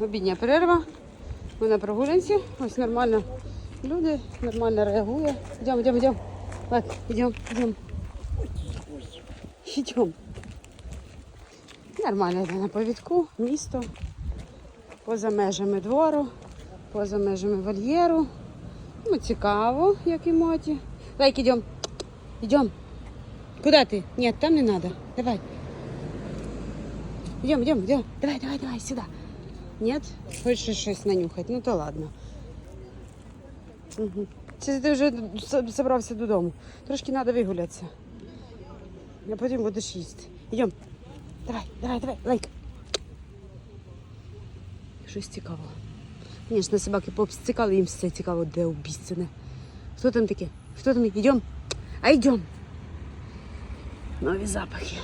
обідня перерва. Ми на прогулянці. Ось нормально. Люди нормально реагують. Йдемо, йдемо, йдемо. Так, йдемо, йдемо. Йдемо. Нормально йде на повідку, місто. Поза межами двору, поза межами вольєру. Ну, цікаво, як і моті. Лайк, йдемо. Йдемо. Куда ты? Нет, там не надо. Давай. Идем, идем, идем. Давай, давай, давай, сюда. Нет? Хочешь щось нанюхати? Ну то ладно. Угу. Це ти вже забрався додому. Трошки треба вигулятися. А потім будеш їсти. Йдем. Давай, давай, давай, лайк. Щось цікаво. Звісно, собаки пообстікали, їм все цікаво, де убійственне. Хто там таке? Хто там? Йдем. А йдем. Нові запахи.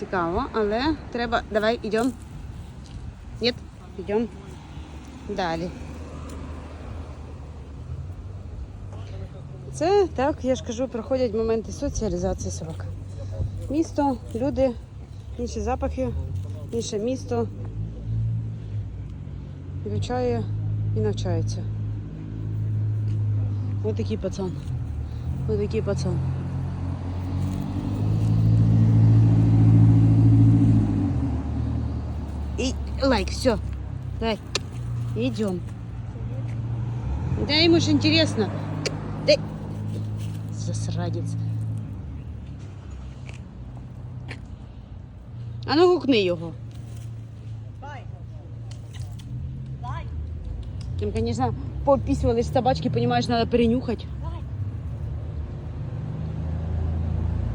Цікаво, але треба. Давай, йдемо. Ні, йдемо. Далі. Це так, я ж кажу, проходять моменти соціалізації собак. Місто, люди, інші запахи, інше місто вивчає і навчається. Ось такий пацан. Ось такий пацан. Лайк, все. Давай. Идем. Да ему же интересно. Да. Засрадец. А ну гукни його. Там, конечно, пописывали собачки, понимаешь, надо перенюхать.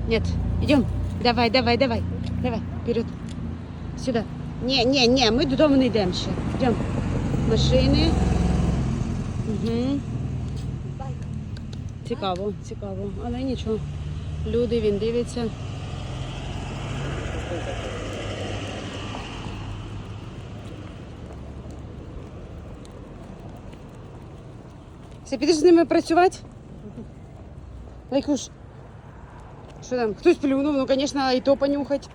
Нет, идем. Давай, давай, давай. Давай, вперед. Сюда. Не, не, не, ми додому не йдемо ще. Йдемо. Машини. Угу. Цікаво, цікаво. Але нічого. Люди, він дивиться. Все, підеш з ними працювати? Лайкуш. Що там? Хтось плюнув, ну, звісно, і то понюхать.